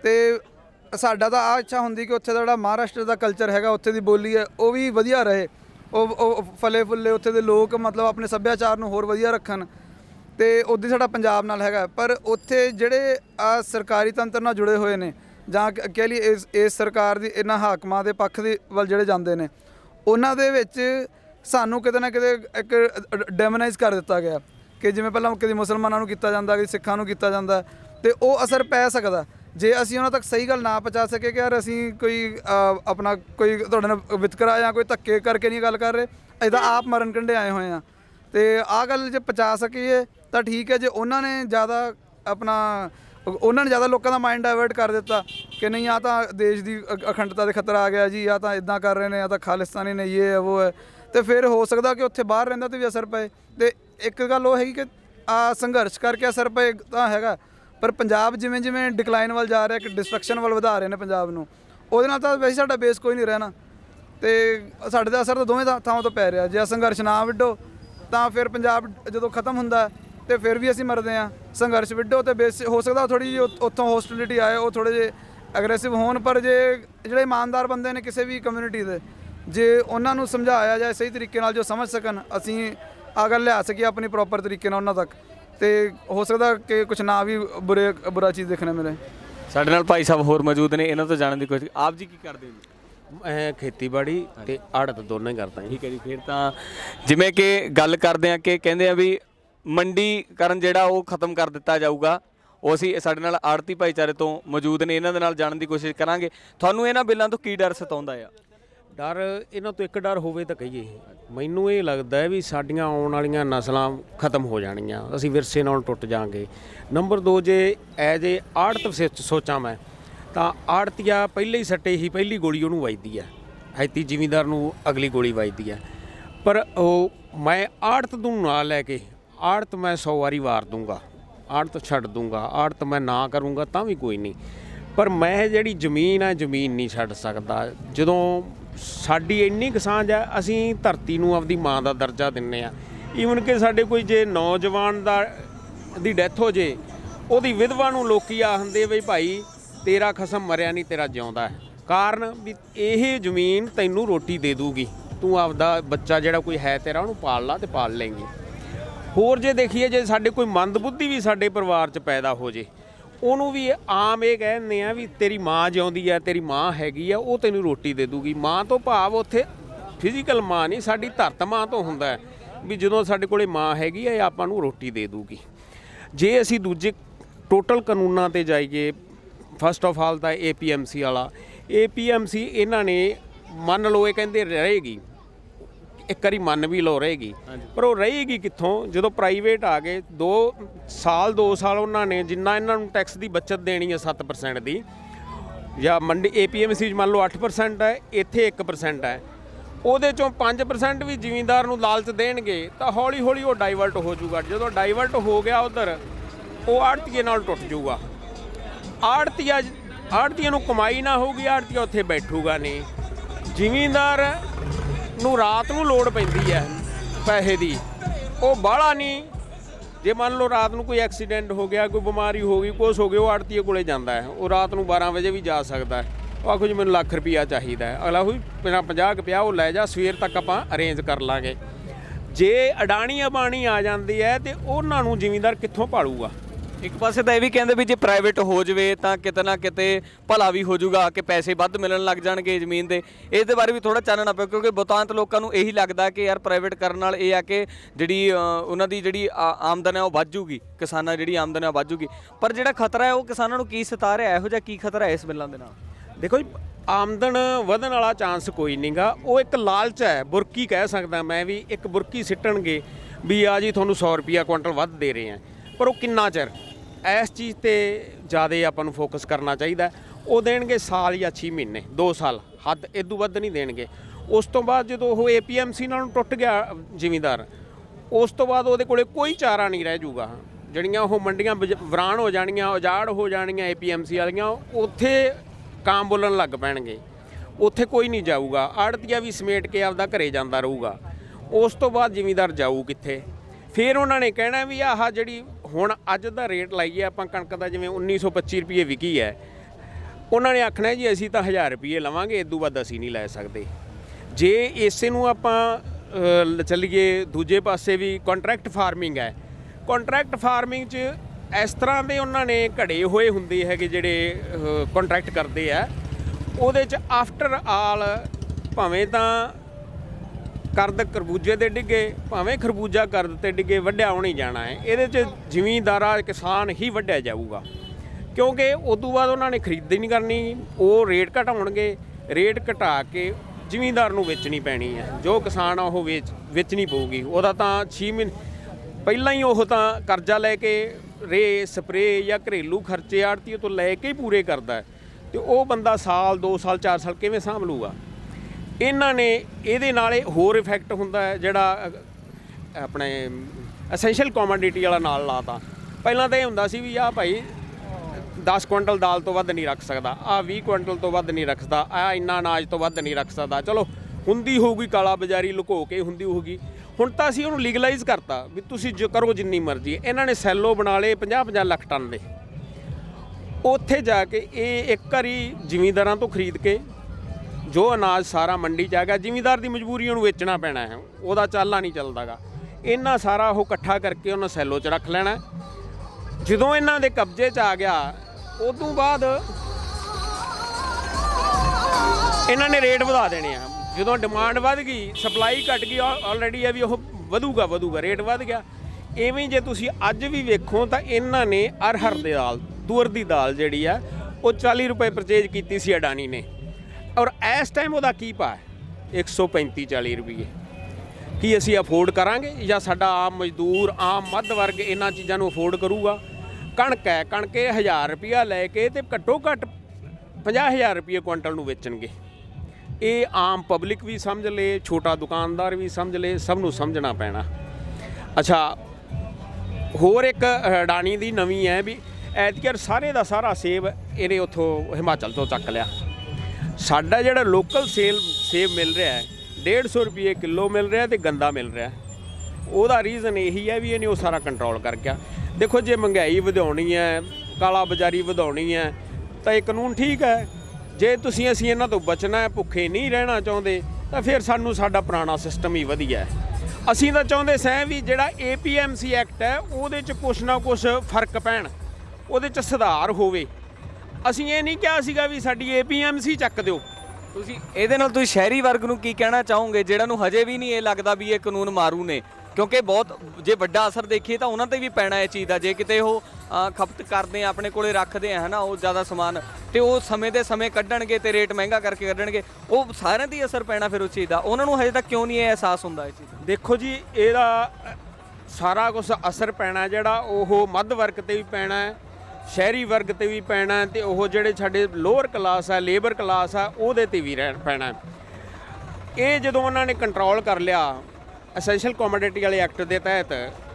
ਤੇ ਸਾਡਾ ਤਾਂ ਆ ਇੱਛਾ ਹੁੰਦੀ ਕਿ ਉੱਥੇ ਦਾ ਜਿਹੜਾ ਮਹਾਰਾਸ਼ਟਰ ਦਾ ਕਲਚਰ ਹੈਗਾ, ਉੱਥੇ ਦੀ ਬੋਲੀ ਹੈ, ਉਹ ਵੀ ਵਧੀਆ ਰਹੇ। ਉਹ ਉਹ ਫਲੇ ਫੁੱਲੇ ਉੱਥੇ ਦੇ ਲੋਕ ਮਤਲਬ ਆਪਣੇ ਸੱਭਿਆਚਾਰ ਨੂੰ ਹੋਰ ਵਧੀਆ ਰੱਖਣ। ਤੇ ਉਦੋਂ ਸਾਡਾ ਪੰਜਾਬ ਨਾਲ ਹੈਗਾ। ਪਰ ਉੱਥੇ ਜਿਹੜੇ ਆ ਸਰਕਾਰੀ ਤੰਤਰ ਨਾਲ ਜੁੜੇ ਹੋਏ ਨੇ ਜਾਂ ਕ- ਕਹਿ ਲਈ ਇਸ ਇਸ ਸਰਕਾਰ ਦੀ ਇਹਨਾਂ ਹਾਕਮਾਂ ਦੇ ਪੱਖ ਦੇ ਵੱਲ ਜਿਹੜੇ ਜਾਂਦੇ ਨੇ ਉਹਨਾਂ ਦੇ ਵਿੱਚ ਸਾਨੂੰ ਕਿਤੇ ਨਾ ਕਿਤੇ ਇੱਕ ਡੈਮਨਾਈਜ਼ ਕਰ ਦਿੱਤਾ ਗਿਆ। ਕਿ ਜਿਵੇਂ ਪਹਿਲਾਂ ਕਦੀ ਮੁਸਲਮਾਨਾਂ ਨੂੰ ਕੀਤਾ ਜਾਂਦਾ ਕਦੀ ਸਿੱਖਾਂ ਨੂੰ ਕੀਤਾ ਜਾਂਦਾ ਤੇ ਉਹ ਅਸਰ ਪੈ ਸਕਦਾ। ਜੇ ਅਸੀਂ ਉਹਨਾਂ ਤੱਕ ਸਹੀ ਗੱਲ ਨਾ ਪਹੁੰਚਾ ਸਕੇ ਕਿ ਯਾਰ ਅਸੀਂ ਕੋਈ ਆਪਣਾ ਕੋਈ ਤੁਹਾਡੇ ਨਾਲ ਵਿਤਕਰਾ ਜਾਂ ਕੋਈ ਧੱਕੇ ਕਰਕੇ ਨਹੀਂ ਗੱਲ ਕਰ ਰਹੇ ਅਸੀਂ ਤਾਂ ਆਪ ਮਰਨ ਕੰਢੇ ਆਏ ਹੋਏ ਆ ਤੇ ਆਹ ਗੱਲ ਜੇ ਪਹੁੰਚਾ ਸਕੀਏ ਤਾਂ ਠੀਕ ਹੈ ਜੇ ਉਹਨਾਂ ਨੇ ਜ਼ਿਆਦਾ ਆਪਣਾ ਉਹਨਾਂ ਨੇ ਜ਼ਿਆਦਾ ਲੋਕਾਂ ਦਾ ਮਾਈਂਡ ਡਾਇਵਰਟ ਕਰ ਦਿੱਤਾ ਕਿ ਨਹੀਂ ਆ ਤਾਂ ਦੇਸ਼ ਦੀ ਅ- ਅਖੰਡਤਾ ਦੇ ਖਤਰਾ ਆ ਗਿਆ ਜੀ ਆ ਤਾਂ ਇਦਾਂ ਕਰ ਰਹੇ ਨੇ ਆ ਤਾਂ ਖਾਲਿਸਤਾਨੀ ਨੇ ਇਹ ਹੈ ਉਹ ਹੈ ਤੇ ਫਿਰ ਹੋ ਸਕਦਾ ਕਿ ਉੱਥੇ ਬਾਹਰ ਰਹਿੰਦਾ ਤੇ ਵੀ ਅਸਰ ਪਏ। ਤੇ ਇੱਕ ਗੱਲ ਉਹ ਹੈਗੀ ਕਿ ਆ ਸੰਘਰਸ਼ ਕਰਕੇ ਅਸਰ ਪਏ ਤਾਂ ਹੈਗਾ, ਪਰ ਪੰਜਾਬ ਜਿਵੇਂ ਜਿਵੇਂ ਡਿਕਲਾਈਨ ਵੱਲ ਜਾ ਰਿਹਾ ਕਿ ਡਿਸਟਰਕਸ਼ਨ ਵੱਲ ਵਧਾ ਰਹੇ ਨੇ ਪੰਜਾਬ ਨੂੰ, ਉਹਦੇ ਨਾਲ ਤਾਂ ਵੈਸੇ ਸਾਡਾ ਬੇਸ ਕੋਈ ਨਹੀਂ ਰਹਿਣਾ। ਤੇ ਸਾਡੇ ਦਾ ਅਸਰ ਤਾਂ ਦੋਵੇਂ ਥਾਂ- ਥਾਵਾਂ ਤੋਂ ਪੈ ਰਿਹਾ। ਜੇ ਆਹ ਸੰਘਰਸ਼ ਨਾ ਵਿੱਢੋ, ਤਾਂ ਫਿਰ ਪੰਜਾਬ ਜਦੋਂ ਖਤਮ ਹੁੰਦਾ ਤੇ ਫਿਰ ਵੀ ਅਸੀਂ ਮਰਦੇ ਆ ਸੰਘਰਸ਼ ਵਿੱਢੋ ਤੇ ਬੇਸ ਹੋ ਸਕਦਾ ਥੋੜੀ ਜਿਹੀ ਉੱਥੋਂ ਹੋਸਟਿਲਿਟੀ ਆਏ ਉਹ ਥੋੜੇ ਜਿਹੇ ਐਗਰੈਸਿਵ ਹੋਣ ਪਰ ਜੇ ਜਿਹੜੇ ਇਮਾਨਦਾਰ ਬੰਦੇ ਨੇ ਕਿਸੇ ਵੀ ਕਮਿਊਨਿਟੀ ਦੇ ਜੇ ਉਹਨਾਂ ਨੂੰ ਸਮਝਾਇਆ ਜਾਏ ਸਹੀ ਤਰੀਕੇ ਨਾਲ ਜੋ ਸਮਝ ਸਕਣ ਅਸੀਂ ਆ ਗੱਲ ਲਿਆ ਸਕੀਏ ਆਪਣੀ ਪ੍ਰੋਪਰ ਤਰੀਕੇ ਨਾਲ ਉਹਨਾਂ ਤੱਕ। ਤੇ ਹੋ ਸਕਦਾ ਕਿ ਕੁਝ ਨਾ ਵੀ ਬੁਰੇ ਬੁਰਾ ਚੀਜ਼ ਦੇਖਣੇ ਮਿਲੇ।
ਸਾਡੇ ਨਾਲ ਭਾਈ ਸਾਹਿਬ ਹੋਰ ਮੌਜੂਦ ਨੇ ਇਹਨਾਂ ਤੋਂ ਜਾਣਨ ਦੀ ਕੋਸ਼ਿਸ਼ ਆਪ ਜੀ ਕੀ ਕਰਦੇ ਹੋ? ਜੀ
ਮੈਂ ਖੇਤੀਬਾੜੀ ਤੇ ਆੜਤ ਦੋਨੇ ਕਰਦਾ ਜੀ।
ਠੀਕ ਹੈ ਜੀ ਫਿਰ ਤਾਂ ਜਿਵੇਂ ਕਿ ਗੱਲ ਕਰਦੇ ਆ ਕਿ ਕਹਿੰਦੇ ਆ ਵੀ ਮੰਡੀਕਰਨ ਜਿਹੜਾ ਉਹ ਖਤਮ ਕਰ ਦਿੱਤਾ ਜਾਊਗਾ, ਉਹ ਅਸੀਂ ਸਾਡੇ ਨਾਲ ਆੜਤੀ ਭਾਈਚਾਰੇ ਤੋਂ ਮੌਜੂਦ ਨੇ, ਇਹਨਾਂ ਦੇ ਨਾਲ ਜਾਣਨ ਦੀ ਕੋਸ਼ਿਸ਼ ਕਰਾਂਗੇ। ਤੁਹਾਨੂੰ ਇਹਨਾਂ ਬਿੱਲਾਂ ਤੋਂ ਕੀ ਡਰ ਸਤਾਉਂਦਾ ਆ?
ਡਰ, ਇਹਨਾਂ ਤੋਂ ਇੱਕ ਡਰ ਹੋਵੇ ਤਾਂ ਕਹੀਏ ਮੈਨੂੰ ਇਹ ਲੱਗਦਾ ਹੈ ਵੀ ਸਾਡੀਆਂ ਆਉਣ ਵਾਲੀਆਂ ਨਸਲਾਂ ਖਤਮ ਹੋ ਜਾਣਗੀਆਂ ਅਸੀਂ ਵਿਰਸੇ ਨਾਲ ਟੁੱਟ ਜਾਾਂਗੇ। ਨੰਬਰ 2 ਜੇ ਐਜ ਏ ਆੜਤ ਸੋਚਾਂ ਮੈਂ, ਤਾਂ ਆੜਤੀਆ ਪਹਿਲੇ ਹੀ ਸੱਟੇ ਹੀ ਪਹਿਲੀ ਗੋਲੀ ਉਹਨੂੰ ਵੱਜਦੀ ਹੈ। ਐਤੀ ਜ਼ਿਮੀਂਦਾਰ ਨੂੰ ਅਗਲੀ ਗੋਲੀ ਵੱਜਦੀ ਹੈ। ਪਰ ਉਹ, ਮੈਂ ਆੜਤ ਨੂੰ ਨਾ ਲੈ ਕੇ ਆੜਤ ਮੈਂ 100 ਵਾਰੀ ਵਾਰ ਦੂੰਗਾ, ਆੜਤ ਛੱਡ ਦੂੰਗਾ, ਆੜਤ ਮੈਂ ਨਾ ਕਰੂੰਗਾ ਤਾਂ ਵੀ ਕੋਈ ਨਹੀਂ। ਪਰ ਮੈਂ ਜਿਹੜੀ ਜ਼ਮੀਨ ਹੈ ਜ਼ਮੀਨ ਨਹੀਂ ਛੱਡ ਸਕਦਾ। ਜਦੋਂ ਸਾਡੀ ਇੰਨੀ ਕਿਸਾਨ ਆ, ਅਸੀਂ ਧਰਤੀ ਨੂੰ ਆਪਦੀ ਮਾਂ ਦਾ ਦਰਜਾ ਦਿੰਨੇ ਆ। ਈਵਨ ਕਿ ਸਾਡੇ ਕੋਈ ਜੇ ਨੌਜਵਾਨ ਦਾ, ਦੀ ਡੈਥ ਹੋ ਜੇ, ਉਹਦੀ ਵਿਧਵਾ ਨੂੰ ਲੋਕੀ ਆਖਦੇ ਵੀ ਭਾਈ, ਤੇਰਾ ਖਸਮ ਮਰਿਆ ਨਹੀਂ, ਤੇਰਾ ਜਿਉਂਦਾ ਹੈ। ਕਾਰਨ ਵੀ ਇਹ ਜ਼ਮੀਨ ਤੈਨੂੰ ਰੋਟੀ ਦੇ ਦੂਗੀ। ਤੂੰ ਆਪਦਾ ਬੱਚਾ ਜਿਹੜਾ ਕੋਈ ਹੈ ਤੇਰਾ, ਉਹਨੂੰ ਪਾਲ ਲਾ ਤੇ ਪਾਲ ਲੇਂਗੀ ਹੋਰ ਜੇ ਦੇਖੀਏ, ਜੇ ਸਾਡੇ ਕੋਈ ਮੰਦਬੁੱਧੀ ਵੀ ਸਾਡੇ ਪਰਿਵਾਰ 'ਚ ਪੈਦਾ ਹੋ ਜੇ, ਉਹਨੂੰ ਵੀ ਆਮ ਇਹ ਕਹਿੰਦੇ ਆ ਵੀ ਤੇਰੀ ਮਾਂ ਜਿਉਂਦੀ ਆ, ਤੇਰੀ ਮਾਂ ਹੈਗੀ ਆ, ਉਹ ਤੈਨੂੰ ਰੋਟੀ ਦੇ ਦੂਗੀ। ਮਾਂ ਤੋਂ ਭਾਵ ਉੱਥੇ ਫਿਜ਼ੀਕਲ ਮਾਂ ਨਹੀਂ, ਸਾਡੀ ਧਰਤ ਮਾਂ ਤੋਂ ਹੁੰਦਾ ਹੈ ਵੀ ਜਦੋਂ ਸਾਡੇ ਕੋਲੇ ਮਾਂ ਹੈਗੀ ਆ, ਇਹ ਆਪਾਂ ਨੂੰ ਰੋਟੀ ਦੇ ਦੂਗੀ। ਜੇ ਅਸੀਂ ਦੂਜੇ ਟੋਟਲ ਕਾਨੂੰਨਾਂ ਤੇ ਜਾਈਏ ਫਸਟ ਆਫ ਆਲ ਤਾਂ ਏਪੀਐਮਸੀ ਵਾਲਾ ਏਪੀਐਮਸੀ ਇਹਨਾਂ ਨੇ ਮੰਨ ਲਓ ਇਹ ਕਹਿੰਦੇ ਰਹੇਗੀ ਇੱਕ ਵਾਰੀ ਮੰਨ ਵੀ ਲੋ ਰਹੇਗੀ। ਪਰ ਉਹ ਰਹੇਗੀ ਕਿੱਥੋਂ? ਜਦੋਂ ਪ੍ਰਾਈਵੇਟ ਆ ਗਏ 2 ਸਾਲ 2 ਸਾਲ ਉਹਨਾਂ ਨੇ ਜਿੰਨਾ ਇਹਨਾਂ ਨੂੰ ਟੈਕਸ ਦੀ ਬਚਤ ਦੇਣੀ ਹੈ 7% ਦੀ ਜਾਂ ਮੰਡੀ ਏਪੀਐਮਸੀ ਮੰਨ ਲਓ 8% ਹੈ ਇੱਥੇ 1% ਹੈ। ਉਹਦੇ ਚੋਂ 5% ਵੀ ਜ਼ਿਮੀਂਦਾਰ ਨੂੰ ਲਾਲਚ ਦੇਣਗੇ ਤਾਂ ਹੌਲੀ ਹੌਲੀ ਉਹ ਡਾਈਵਰਟ ਹੋ ਜਾਊਗਾ। ਜਦੋਂ ਡਾਈਵਰਟ ਹੋ ਗਿਆ ਉਧਰ ਉਹ ਆੜਤੀਏ ਨਾਲ ਟੁੱਟ ਜਾਊਗਾ। ਆੜਤੀਆ ਆੜਤੀਆਂ ਨੂੰ ਕਮਾਈ ਨਾ ਹੋਊਗੀ ਆੜਤੀਆ ਉੱਥੇ ਬੈਠੂਗਾ ਨਹੀਂ। ਜ਼ਿਮੀਂਦਾਰ ਨੂੰ ਰਾਤ ਨੂੰ ਲੋੜ ਪੈਂਦੀ ਹੈ ਪੈਸੇ ਦੀ। ਉਹ ਬਾਹਲਾ ਨਹੀਂ ਜੇ ਮੰਨ ਲਓ ਰਾਤ ਨੂੰ ਕੋਈ ਐਕਸੀਡੈਂਟ ਹੋ ਗਿਆ, ਕੋਈ ਬਿਮਾਰੀ ਹੋ ਗਈ, ਕੁਛ ਹੋ ਗਿਆ, ਉਹ ਆੜਤੀਏ ਕੋਲੇ ਜਾਂਦਾ ਹੈ। ਉਹ ਰਾਤ ਨੂੰ 12 ਵਜੇ ਵੀ ਜਾ ਸਕਦਾ ਹੈ। ਉਹ ਆਖੋ ਜੀ, ਮੈਨੂੰ ਲੱਖ ਰੁਪਈਆ ਚਾਹੀਦਾ ਹੈ। ਅਗਲਾ ਹੋਈ ਬਿਨਾ 50 ਪਿਆ, ਉਹ ਲੈ ਜਾ, ਸਵੇਰ ਤੱਕ ਆਪਾਂ ਅਰੇਂਜ ਕਰ ਲਾਂਗੇ। ਜੇ ਅਡਾਣੀ ਅਬਾਣੀ ਆ ਜਾਂਦੀ ਹੈ ਤੇ ਉਹਨਾਂ ਨੂੰ ਜ਼ਿਮੀਂਦਾਰ ਕਿੱਥੋਂ ਪਾਲੂਗਾ?
ਇੱਕ ਪਾਸੇ ਤਾਂ ਇਹ ਵੀ ਕਹਿੰਦੇ ਵੀ ਜੇ ਪ੍ਰਾਈਵੇਟ ਹੋ ਜਵੇ ਤਾਂ ਕਿਤੇ ਨਾ ਕਿਤੇ ਭਲਾ ਵੀ ਹੋ ਜਾਊਗਾ, ਕਿ ਪੈਸੇ ਵੱਧ ਮਿਲਣ ਲੱਗ ਜਾਣਗੇ ਜ਼ਮੀਨ ਦੇ। ਇਸ ਦੇ ਬਾਰੇ ਵੀ ਥੋੜਾ ਚਾਨਣਾ ਪਿਆ, ਕਿਉਂਕਿ ਬਹੁਤਾਂਤ ਲੋਕਾਂ ਨੂੰ ਇਹੀ ਲੱਗਦਾ ਕਿ ਯਾਰ ਪ੍ਰਾਈਵੇਟ ਕਰਨ ਨਾਲ ਇਹ ਆ ਕਿ ਜਿਹੜੀ ਉਹਨਾਂ ਦੀ ਜਿਹੜੀ ਆ- ਆਮਦਨ ਹੈ ਉਹ ਵੱਧ ਜੂਗੀ ਕਿਸਾਨਾਂ ਦੀ ਜਿਹੜੀ ਆਮਦਨ ਹੈ ਉਹ ਵੱਧ ਜੂਗੀ ਪਰ ਜਿਹੜਾ ਖਤਰਾ ਹੈ, ਉਹ ਕਿਸਾਨਾਂ ਨੂੰ ਕੀ ਸਤਾ ਰਿਹਾ, ਇਹੋ ਜਿਹਾ ਕੀ ਖਤਰਾ ਹੈ ਇਸ ਬਿੱਲਾਂ ਦੇ ਨਾਲ?
ਦੇਖੋ ਜੀ, ਆਮਦਨ ਵਧਣ ਵਾਲਾ ਚਾਂਸ ਕੋਈ ਨਹੀਂਗਾ ਉਹ ਇੱਕ ਲਾਲਚ ਹੈ, ਬੁਰਕੀ ਕਹਿ ਸਕਦਾ ਮੈਂ ਵੀ, ਇੱਕ ਬੁਰਕੀ ਸਿੱਟਣਗੇ ਵੀ ਆ ਜੀ, ਤੁਹਾਨੂੰ 100 ਰੁਪਿਆ ਕੁਇੰਟਲ ਵੱਧ ਦੇ ਰਹੇ ਆ। ਪਰ ਉਹ ਕਿੰਨਾ ਚਿਰ? ਇਸ ਚੀਜ਼ ਤੇ ਜ਼ਿਆਦਾ ਆਪਾਂ ਨੂੰ ਫੋਕਸ ਕਰਨਾ ਚਾਹੀਦਾ ਉਹ ਦੇਣਗੇ ਸਾਲ ਜਾਂ 6 ਮਹੀਨੇ 2 ਸਾਲ, ਹੱਦ ਇਦੋਂ ਵੱਧ ਨਹੀਂ ਦੇਣਗੇ। ਉਸ ਤੋਂ ਬਾਅਦ ਜਦੋਂ ਉਹ ਏਪੀਐਮਸੀ ਨਾਲ ਟੁੱਟ ਗਿਆ ਜ਼ਿਮੀਂਦਾਰ, ਉਸ ਤੋਂ ਬਾਅਦ ਉਹਦੇ ਕੋਲੇ ਕੋਈ ਚਾਰਾ ਨਹੀਂ ਰਹਿ ਜਾਊਗਾ। ਜਿਹੜੀਆਂ ਉਹ ਮੰਡੀਆਂ ਵਜ- ਵਰਾਨ ਹੋ ਜਾਣੀਆਂ ਉਜਾੜ ਹੋ ਜਾਣੀਆਂ ਏਪੀਐਮਸੀ ਵਾਲੀਆਂ, ਉੱਥੇ ਕਾਂ ਬੋਲਣ ਲੱਗ ਪੈਣਗੇ। ਉੱਥੇ ਕੋਈ ਨਹੀਂ ਜਾਊਗਾ, ਆੜਤੀਆ ਵੀ ਸਮੇਟ ਕੇ ਆਪਦਾ ਘਰੇ ਜਾਂਦਾ ਰਹੂਗਾ। ਉਸ ਤੋਂ ਬਾਅਦ ਜ਼ਿਮੀਂਦਾਰ ਜਾਊ ਕਿੱਥੇ? ਫਿਰ ਉਹਨਾਂ ਨੇ ਕਹਿਣਾ ਵੀ ਆਹ ਜਿਹੜੀ ਹੁਣ ਅੱਜ ਦਾ ਰੇਟ ਲਾਈਏ ਆਪਾਂ ਕਣਕ ਦਾ, ਜਿਵੇਂ 1925 ਰੁਪਏ ਵਿਕੀ ਹੈ। ਉਹਨਾਂ ਨੇ ਆਖਣਾ ਜੀ, ਅਸੀਂ ਤਾਂ 1000 ਰੁਪਏ ਲਵਾਂਗੇ ਇਦੋਂ ਵੱਧ ਅਸੀਂ ਨਹੀਂ ਲੈ ਸਕਦੇ। ਜੇ ਇਸੇ ਨੂੰ ਆਪਾਂ ਚੱਲੀਏ ਦੂਜੇ ਪਾਸੇ ਵੀ ਕੰਟਰੈਕਟ ਫਾਰਮਿੰਗ ਹੈ। ਕੰਟਰੈਕਟ ਫਾਰਮਿੰਗ 'ਚ ਇਸ ਤਰ੍ਹਾਂ ਦੇ ਉਹਨਾਂ ਨੇ ਘੜੇ ਹੋਏ ਹੁੰਦੇ ਹੈਗੇ ਜਿਹੜੇ ਕੰਟਰੈਕਟ ਕਰਦੇ ਆ। ਉਹਦੇ 'ਚ ਆਫਟਰ ਆਲ ਭਾਵੇਂ ਤਾਂ ਕਰਦ ਖਰਬੂਜੇ ਦੇ ਡਿੱਗੇ, ਭਾਵੇਂ ਖਰਬੂਜਾ ਕਰਦ ਤੇ ਡਿੱਗੇ ਵੱਢਿਆ ਉਹ ਨਹੀਂ ਜਾਣਾ ਹੈ। ਇਹਦੇ 'ਚ ਜ਼ਿਮੀਂਦਾਰਾ, ਕਿਸਾਨ ਹੀ ਵੱਢਿਆ ਜਾਊਗਾ। ਕਿਉਂਕਿ ਉਦੋਂ ਬਾਅਦ ਉਹਨਾਂ ਨੇ ਖਰੀਦੀ ਨਹੀਂ ਕਰਨੀ, ਉਹ ਰੇਟ ਘਟਾਉਣਗੇ। ਰੇਟ ਘਟਾ ਕੇ ਜ਼ਿਮੀਂਦਾਰ ਨੂੰ ਵੇਚਣੀ ਪੈਣੀ ਹੈ। ਜੋ ਕਿਸਾਨ ਆ, ਉਹ ਵੇਚ, ਵੇਚਣੀ ਪਊਗੀ। ਉਹਦਾ ਤਾਂ 6 ਮਹੀਨੇ, ਪਹਿਲਾਂ ਹੀ ਉਹ ਤਾਂ ਕਰਜ਼ਾ ਲੈ ਕੇ ਰੇ ਸਪਰੇ ਜਾਂ ਘਰੇਲੂ ਖਰਚੇ ਆੜਤੀ ਤੋਂ ਲੈ ਕੇ ਹੀ ਪੂਰੇ ਕਰਦਾ ਹੈ। ਤੇ ਉਹ ਬੰਦਾ ਸਾਲ 2 ਸਾਲ 4 ਸਾਲ ਕਿਵੇਂ ਸਾਂਭ ਲੂਗਾ ਇਹਨਾਂ ਨੇ ਇਹਦੇ ਨਾਲ ਇਹ ਹੋਰ ਇਫੈਕਟ ਹੁੰਦਾ ਹੈ ਜਿਹੜਾ ਆਪਣੇ ਐਸੈਂਸ਼ੀਅਲ ਕਮੋਡਿਟੀ ਵਾਲਾ ਨਾਲ ਲਾਤਾ। ਪਹਿਲਾਂ ਤਾਂ ਇਹ ਹੁੰਦਾ ਸੀ ਵੀ ਆਹ ਭਾਈ 10 ਕੁਇੰਟਲ ਦਾਲ ਤੋਂ ਵੱਧ ਨਹੀਂ ਰੱਖ ਸਕਦਾ ਆ 20 ਕੁਇੰਟਲ ਤੋਂ ਵੱਧ ਨਹੀਂ ਰੱਖਦਾ ਆ ਇੰਨਾ ਅਨਾਜ ਤੋਂ ਵੱਧ ਨਹੀਂ ਰੱਖ ਸਕਦਾ। ਚਲੋ, ਹੁੰਦੀ ਹੋਊਗੀ ਕਾਲਾ ਬਾਜ਼ਾਰੀ ਲੁਕੋ ਕੇ ਹੁੰਦੀ ਹੋਊਗੀ। ਹੁਣ ਤਾਂ ਅਸੀਂ ਉਹਨੂੰ ਲੀਗਲਾਈਜ਼ ਕਰਤਾ ਵੀ ਤੁਸੀਂ ਜੋ ਕਰੋ ਜਿੰਨੀ ਮਰਜ਼ੀ। ਇਹਨਾਂ ਨੇ ਸੈਲੋ ਬਣਾ ਲਏ 50 50 ਲੱਖ ਟਨ ਦੇ। ਉੱਥੇ ਜਾ ਕੇ ਇਹ ਇੱਕ ਵਾਰੀ ਜ਼ਿਮੀਂਦਾਰਾਂ ਤੋਂ ਖਰੀਦ ਕੇ ਜੋ ਅਨਾਜ ਸਾਰਾ ਮੰਡੀ 'ਚ ਆ ਗਿਆ ਜ਼ਿਮੀਂਦਾਰ ਦੀ ਮਜਬੂਰੀ ਉਹਨੂੰ ਵੇਚਣਾ ਪੈਣਾ ਹੈ। ਉਹਦਾ ਚਾਲਾ ਨਹੀਂ ਚੱਲਦਾਗਾ। ਇਹਨਾਂ ਸਾਰਾ ਉਹ ਇਕੱਠਾ ਕਰਕੇ ਉਹਨਾਂ ਸੈਲੋ 'ਚ ਰੱਖ ਲੈਣਾ। ਜਦੋਂ ਇਹਨਾਂ ਦੇ ਕਬਜ਼ੇ 'ਚ ਆ ਗਿਆ, ਉਦੋਂ ਬਾਅਦ ਇਹਨਾਂ ਨੇ ਰੇਟ ਵਧਾ ਦੇਣੇ ਆ। ਜਦੋਂ ਡਿਮਾਂਡ ਵੱਧ ਗਈ ਸਪਲਾਈ ਘਟ ਗਈ ਆਲਰੇਡੀ ਹੈ ਵੀ ਉਹ ਵਧੂਗਾ ਵਧੂਗਾ, ਰੇਟ ਵੱਧ ਗਿਆ। ਐਵੇਂ ਜੇ ਤੁਸੀਂ ਅੱਜ ਵੀ ਵੇਖੋ ਤਾਂ ਇਹਨਾਂ ਨੇ ਅਰਹਰ ਦੇ ਦਾਲ ਤੂਰ ਦੀ ਦਾਲ ਜਿਹੜੀ ਆ, ਉਹ 40 ਰੁਪਏ ਪਰਚੇਜ ਕੀਤੀ ਸੀ ਅਡਾਨੀ ਨੇ। ਔਰ ਇਸ ਟਾਈਮ ਉਹਦਾ ਕੀ ਭਾਅ ਹੈ? 135 40 ਰੁਪਏ ਕੀ ਅਸੀਂ ਅਫੋਰਡ ਕਰਾਂਗੇ ਜਾਂ ਸਾਡਾ ਆਮ ਮਜ਼ਦੂਰ, ਆਮ ਮੱਧ ਵਰਗ ਇਹਨਾਂ ਚੀਜ਼ਾਂ ਨੂੰ ਅਫੋਰਡ ਕਰੂਗਾ? ਕਣਕ ਹੈ, ਕਣਕ ਇਹ 1000 ਰੁਪਿਆ ਲੈ ਕੇ ਤੇ ਘੱਟੋ ਘੱਟ 50000 ਰੁਪਏ ਕੁਇੰਟਲ ਨੂੰ ਵੇਚਣਗੇ। ਇਹ ਆਮ ਪਬਲਿਕ ਵੀ ਸਮਝ ਲੇ, ਛੋਟਾ ਦੁਕਾਨਦਾਰ ਵੀ ਸਮਝ ਲੇ, ਸਭ ਨੂੰ ਸਮਝਣਾ ਪੈਣਾ। ਅੱਛਾ, ਹੋਰ ਇੱਕ ਅਡਾਣੀ ਦੀ ਨਵੀਂ ਹੈ ਵੀ ਐਤਕਰ ਸਾਰੇ ਦਾ ਸਾਰਾ ਸੇਬ ਇਹਨੇ ਉੱਥੋਂ ਹਿਮਾਚਲ ਤੋਂ ਚੱਕ ਲਿਆ। ਸਾਡਾ ਜਿਹੜਾ ਲੋਕਲ ਸੇਲ ਸੇਬ ਮਿਲ ਰਿਹਾ ਹੈ 150 ਰੁਪਏ ਕਿਲੋ ਮਿਲ ਰਿਹਾ ਤੇ ਗੰਦਾ ਮਿਲ ਰਿਹਾ ਉਹਦਾ ਰੀਜ਼ਨ ਇਹੀ ਹੈ ਵੀ ਇਹਨੇ ਉਹ ਸਾਰਾ ਕੰਟਰੋਲ ਕਰ ਗਿਆ। ਦੇਖੋ ਜੇ ਮਹਿੰਗਾਈ ਵਧਾਉਣੀ ਹੈ, ਕਾਲਾ ਬਾਜ਼ਾਰੀ ਵਧਾਉਣੀ ਹੈ, ਤਾਂ ਇਹ ਕਾਨੂੰਨ ਠੀਕ ਹੈ। ਜੇ ਤੁਸੀਂ ਅਸੀਂ ਇਹਨਾਂ ਤੋਂ ਬਚਣਾ ਹੈ, ਭੁੱਖੇ ਨਹੀਂ ਰਹਿਣਾ ਚਾਹੁੰਦੇ, ਤਾਂ ਫਿਰ ਸਾਨੂੰ ਸਾਡਾ ਪੁਰਾਣਾ ਸਿਸਟਮ ਹੀ ਵਧੀਆ ਹੈ। ਅਸੀਂ ਤਾਂ ਚਾਹੁੰਦੇ ਸੈਂ ਵੀ ਜਿਹੜਾ APMC ਐਕਟ ਹੈ, ਉਹਦੇ ਚ ਕੁਛ ਨਾ ਕੁਛ ਫ਼ਰਕ ਪੈਣ, ਉਹਦੇ 'ਚ ਸੁਧਾਰ ਹੋਵੇ। ਅਸੀਂ ਇਹ ਨਹੀਂ ਕਿਹਾ ਸੀਗਾ ਵੀ ਸਾਡੀ ਏਪੀਐਮਸੀ ਚੱਕ ਦਿਓ।
ਤੁਸੀਂ ਇਹਦੇ ਨਾਲ ਤੁਸੀਂ ਸ਼ਹਿਰੀ ਵਰਗ ਨੂੰ ਕੀ ਕਹਿਣਾ ਚਾਹੋਗੇ? ਜਿਹੜਾ ਨੂੰ ਹਜੇ ਵੀ ਨਹੀਂ ਇਹ ਲੱਗਦਾ ਵੀ ਇਹ ਕਾਨੂੰਨ ਮਾਰੂ ਨੇ। ਕਿਉਂਕਿ ਬਹੁਤ ਜੇ ਵੱਡਾ ਅਸਰ ਦੇਖੀਏ ਤਾਂ ਉਹਨਾਂ ਤੇ ਵੀ ਪੈਣਾ ਇਹ ਚੀਜ਼ ਦਾ। ਜੇ ਕਿਤੇ ਉਹ ਅ, ਖਪਤ ਕਰਦੇ ਆ ਆਪਣੇ ਕੋਲੇ ਰੱਖਦੇ ਆ ਹਨਾ ਉਹ ਜ਼ਿਆਦਾ ਸਮਾਨ ਤੇ ਉਹ ਸਮੇਂ ਦੇ ਸਮੇਂ ਕੱਢਣਗੇ ਤੇ ਰੇਟ ਮਹਿੰਗਾ ਕਰਕੇ ਕੱਢਣਗੇ ਉਹ ਸਾਰਿਆਂ ਤੇ ਹੀ ਅਸਰ ਪੈਣਾ ਫਿਰ ਉਸ ਚੀਜ਼ ਦਾ। ਉਹਨਾਂ ਨੂੰ ਹਜੇ ਤੱਕ ਕਿਉਂ ਨਹੀਂ ਇਹ ਅਹਿਸਾਸ ਹੁੰਦਾ ਇਸ ਚੀਜ਼ ਦਾ?
ਦੇਖੋ ਜੀ ਇਹਦਾ ਅ, ਸਾਰਾ ਕੁਝ ਅਸਰ ਪੈਣਾ ਜਿਹੜਾ ਉਹ ਮੱਧ ਵਰਗ ਤੇ ਵੀ ਪੈਣਾ ਹੈ। ਸ਼ਹਿਰੀ ਵਰਗ ਤੇ ਵੀ ਪੈਣਾ ਹੈ ਤੇ ਉਹ ਜਿਹੜੇ ਸਾਡੇ ਲੋਅਰ ਕਲਾਸ ਆ ਲੇਬਰ ਕਲਾਸ ਆ, ਉਹਦੇ ਤੇ ਵੀ ਰਹਿ- ਪੈਣਾ ਇਹ ਜਦੋਂ ਉਹਨਾਂ ਨੇ ਕੰਟਰੋਲ ਕਰ ਲਿਆ ਐਸੈਂਸ਼ੀਅਲ ਕਮੋਡਿਟੀ ਵਾਲੇ ਐਕਟ ਦੇ ਤਹਿਤ,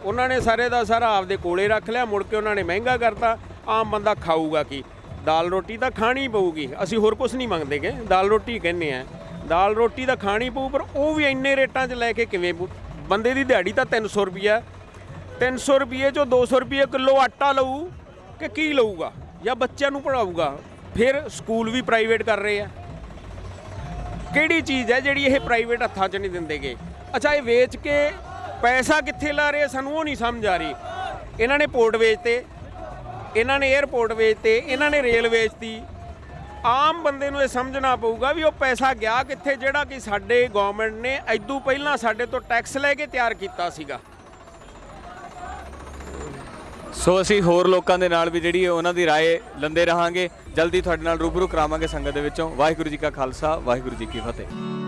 ਉਹਨਾਂ ਨੇ ਸਾਰੇ ਦਾ ਸਾਰਾ ਆਪਦੇ ਕੋਲੇ ਰੱਖ ਲਿਆ, ਮੁੜ ਕੇ ਉਹਨਾਂ ਨੇ ਮਹਿੰਗਾ ਕਰਤਾ, ਆਮ ਬੰਦਾ ਖਾਊਗਾ ਕੀ? ਦਾਲ ਰੋਟੀ ਤਾਂ ਖਾਣੀ ਪਊਗੀ। ਅਸੀਂ ਹੋਰ ਕੁਝ ਨਹੀਂ ਮੰਗਦੇਗੇ, ਦਾਲ ਰੋਟੀ ਕਹਿੰਦੇ ਆ। ਦਾਲ ਰੋਟੀ ਤਾਂ ਖਾਣੀ ਪਊ, ਪਰ ਉਹ ਵੀ ਇੰਨੇ ਰੇਟਾਂ 'ਚ ਲੈ ਕੇ ਕਿਵੇਂ ਪਊ? ਬੰਦੇ ਦੀ ਦਿਹਾੜੀ ਤਾਂ 300 ਰੁਪਿਆ 300 ਰੁਪਏ 'ਚੋਂ 200 ਰੁਪਏ ਕਿਲੋ ਆਟਾ ਲਊ। ਕਿ ਕੀ ਲਊਗਾ? ਜਾਂ ਬੱਚਿਆਂ ਨੂੰ ਪੜਾਊਗਾ ਫਿਰ ਸਕੂਲ ਵੀ ਪ੍ਰਾਈਵੇਟ ਕਰ ਰਹੇ ਆ। ਕਿਹੜੀ ਚੀਜ਼ ਹੈ ਜਿਹੜੀ ਇਹ ਪ੍ਰਾਈਵੇਟ ਹੱਥਾਂ 'ਚ ਨਹੀਂ ਦਿੰਦੇਗੇ? ਅੱਛਾ, ਇਹ ਵੇਚ ਕੇ ਪੈਸਾ ਕਿੱਥੇ ਲਾ ਰਹੇ ਸਾਨੂੰ ਉਹ ਨਹੀਂ ਸਮਝ ਆ ਰਹੀ। ਇਹਨਾਂ ਨੇ ਪੋਰਟ ਵੇਚਤੇ। ਇਹਨਾਂ ਨੇ 에ਅਰਪੋਰਟ ਵੇਚਤੇ। ਇਹਨਾਂ ਨੇ ਰੇਲ ਵੇਚਤੀ। ਆਮ ਬੰਦੇ ਨੂੰ ਇਹ ਸਮਝਣਾ ਪਊਗਾ ਵੀ ਉਹ ਪੈਸਾ ਗਿਆ ਕਿੱਥੇ, ਜਿਹੜਾ ਕਿ ਸਾਡੇ ਗਵਰਨਮੈਂਟ ਨੇ ਐਦੂ ਪਹਿਲਾਂ ਸਾਡੇ ਤੋਂ ਟੈਕਸ ਲੈ ਕੇ ਤਿਆਰ ਕੀਤਾ ਸੀਗਾ।
ਸੋ ਅਸੀਂ ਹੋਰ ਲੋਕਾਂ ਦੇ ਨਾਲ ਵੀ ਜਿਹੜੀ ਹੈ ਉਹਨਾਂ ਦੀ رائے ਲੰਦੇ ਰਹਾਂਗੇ ਜਲਦੀ ਤੁਹਾਡੇ ਨਾਲ ਰੂਬਰੂ ਕਰਾਵਾਂਗੇ ਸੰਗਤ ਦੇ ਵਿੱਚੋਂ ਵਾਹਿਗੁਰੂ ਜੀ ਕਾ ਖਾਲਸਾ ਵਾਹਿਗੁਰੂ ਜੀ ਕੀ ਫਤਿਹ